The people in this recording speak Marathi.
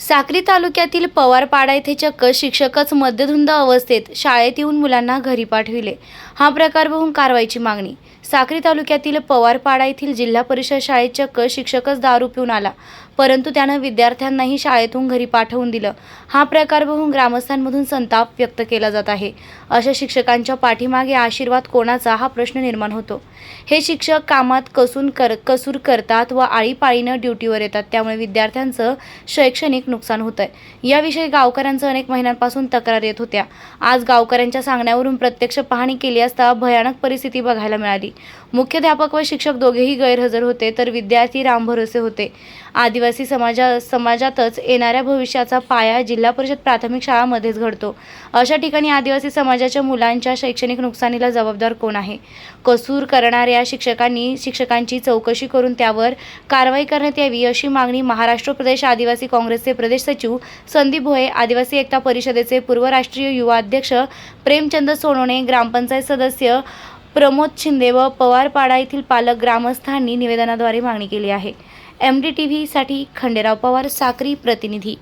साक्री तालुक्यातील पवारपाडा येथे चक्क शिक्षकच मद्यधुंद अवस्थेत शाळेत येऊन मुलांना घरी पाठविले. हा प्रकार बघून कारवाईची मागणी. साक्री तालुक्यातील पवारपाडा येथील जिल्हा परिषद शाळेत चक्क शिक्षकच दारू पिऊन आला. परंतु त्यानं विद्यार्थ्यांनाही शाळेतून घरी पाठवून दिलं. हा प्रकार बघून ग्रामस्थांमधून संताप व्यक्त केला जात आहे. अशा शिक्षकांच्या पाठीमागे आशीर्वाद कोणाचा हा प्रश्न निर्माण होतो? हे शिक्षक कामात कसून कर कसूर करतात व आळीपाळीनं ड्युटीवर येतात. त्यामुळे विद्यार्थ्यांचं शैक्षणिक नुकसान होत आहे याविषयी गावकऱ्यांचं अनेक महिन्यांपासून तक्रार येत होत्या. आज गावकऱ्यांच्या सांगण्यावरून प्रत्यक्ष पाहणी केली असता भयानक परिस्थिती बघायला मिळाली. मुख्याध्यापक व शिक्षक दोघेही गैरहजर होते तर विद्यार्थी रामभरोसे होते. आदिवासी समाजा समाजातच येणाऱ्या भविष्याचा पाया जिल्हा परिषद प्राथमिक शाळामध्येच घडतो. अशा ठिकाणी आदिवासी समाजाच्या मुलांच्या शैक्षणिक नुकसानीला जबाबदार कोण आहे? कसूर करणाऱ्या शिक्षकांनी शिक्षकांची चौकशी करून त्यावर कारवाई करण्यात यावी अशी मागणी महाराष्ट्र प्रदेश आदिवासी काँग्रेसचे प्रदेश सचिव संदीप भोये आदिवासी एकता परिषदेचे पूर्व राष्ट्रीय युवा अध्यक्ष प्रेमचंद सोनवणे ग्रामपंचायत सदस्य प्रमोद शिंदे व पवारपाडा येथील पालक ग्रामस्थांनी निवेदनाद्वारे मागणी केली आहे. एम डी टी व्हीसाठी खंडेराव पवार साक्री प्रतिनिधी.